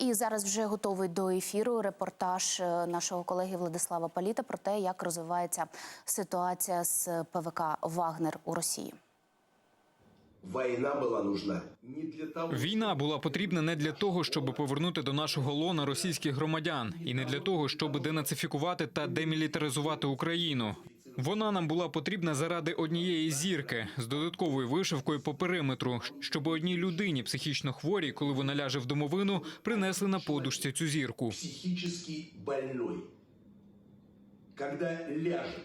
І зараз вже готовий до ефіру репортаж е, нашого колеги Владислава Паліта про те, як розвивається ситуація з ПВК Вагнер у Росії. Война была нужна Війна була потрібна не для того, щоб повернути до нашого лона російських громадян, і не для того, щоб денацифікувати та демілітаризувати Україну. Вона нам була потрібна заради однієї зірки з додатковою вишивкою по периметру, щоб одній людині психічно хворій, коли вона ляже в домовину, принесли на подушці цю зірку. Психічно больний, коли ляже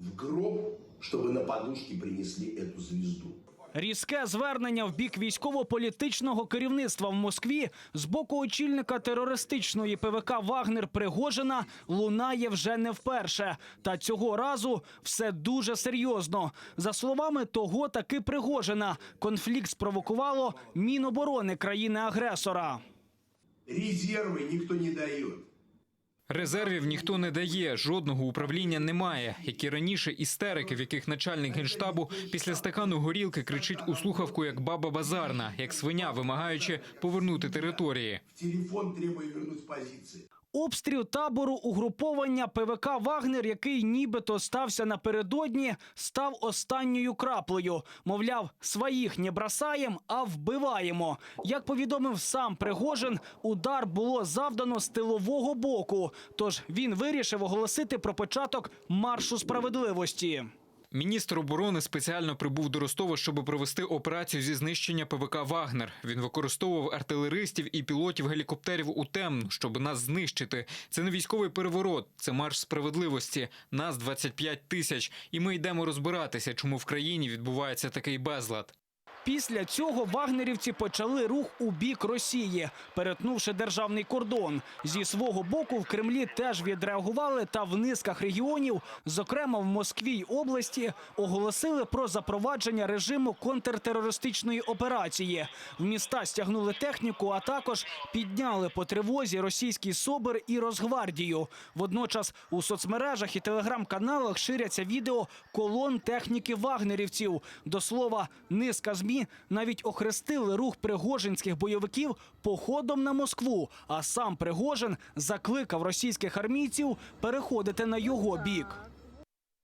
в гроб, щоб на подушці принесли цю звезду. Різке звернення в бік військово-політичного керівництва в Москві з боку очільника терористичної ПВК Вагнер Пригожина лунає вже не вперше. Та цього разу все дуже серйозно. За словами того таки Пригожина, конфлікт спровокувало Міноборони країни-агресора. Резервы никто не дает. Резервів ніхто не дає, жодного управління немає. Як і раніше, істерики, в яких начальник генштабу після стакану горілки кричить у слухавку як баба базарна, як свиня, вимагаючи повернути території. Телефон треба вернути позиции. Обстріл табору угруповання ПВК Вагнер, який нібито стався напередодні, став останньою краплею. Мовляв, своїх не бросаєм, а вбиваємо. Як повідомив сам Пригожин, удар було завдано з тилового боку. Тож він вирішив оголосити про початок маршу справедливості. Міністр оборони спеціально прибув до Ростова, щоб провести операцію зі знищення ПВК Вагнер. Він використовував артилеристів і пілотів гелікоптерів у темну, щоб нас знищити. Це не військовий переворот, це марш справедливості. Нас 25 тисяч, і ми йдемо розбиратися, чому в країні відбувається такий безлад. Після цього вагнерівці почали рух у бік Росії, перетнувши державний кордон. Зі свого боку в Кремлі теж відреагували та в низках регіонів, зокрема в Москві й області, оголосили про запровадження режиму контртерористичної операції. В міста стягнули техніку, а також підняли по тривозі російський СОБР і Росгвардію. Водночас у соцмережах і телеграм-каналах ширяться відео колон техніки вагнерівців. До слова, низка ЗМІ навіть охрестили рух пригожинських бойовиків походом на Москву. А сам Пригожин закликав російських армійців переходити на його бік.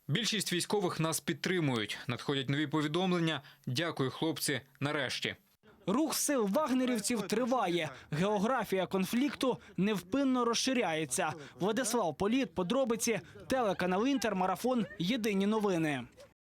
Більшість військових нас підтримують. Надходять нові повідомлення. Дякую, хлопці. Нарешті. Рух сил вагнерівців триває. Географія конфлікту невпинно розширяється. Владислав Політ, подробиці, телеканал Інтер, марафон. Єдині новини.